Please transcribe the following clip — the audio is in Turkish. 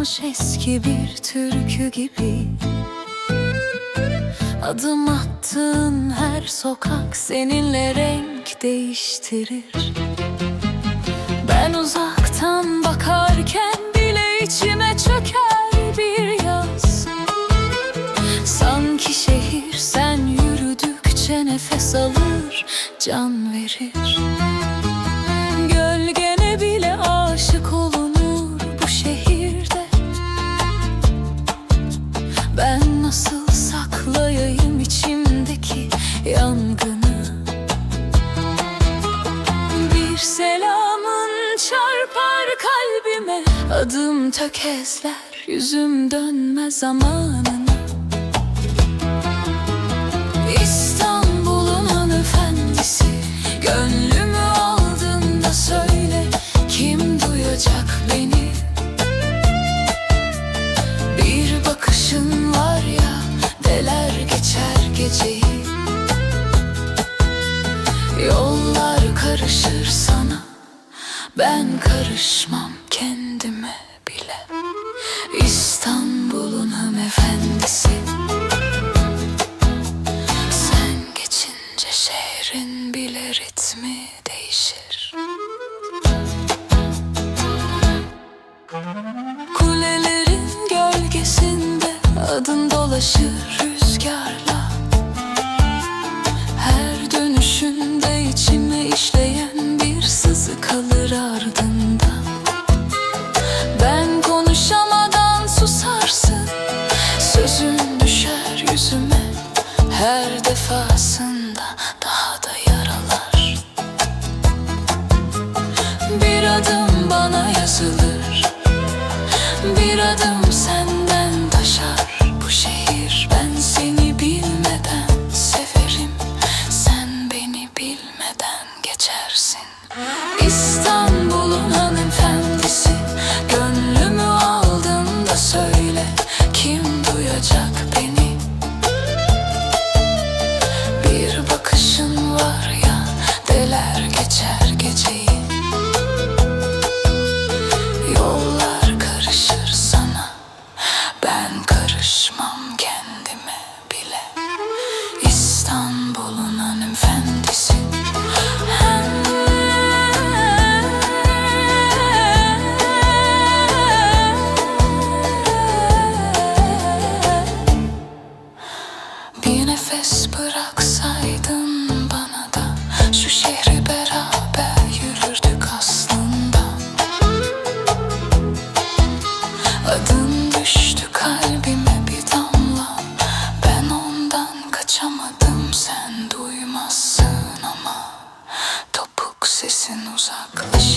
kalmış eski bir türkü gibi. Adım attığın her sokak seninle renk değiştirir. Ben uzaktan bakarken bile içime çöker bir yaz. Sanki şehir sen yürüdükçe nefes alır, can verir Adım tökezler yüzüm dönmez zamanına. İstanbul'un hanımefendisi Gönlümü aldın da söyle Kim duyacak beni? Bir bakışın var ya Deler geçer geceyi. Yollar karışır sana Ben karışmam kendime bile. İstanbul'un hanımefendisi. Sen geçince şehrin bile ritmi değişir. Kulelerin gölgesinde adın dolaşır rüzgarla defasında daha da yaralar. Bir adım bana yazılır. Bir adım senden taşar. Bu şehir ben seni bilmeden severim. Sen beni bilmeden geçersin. İstanbul'un sen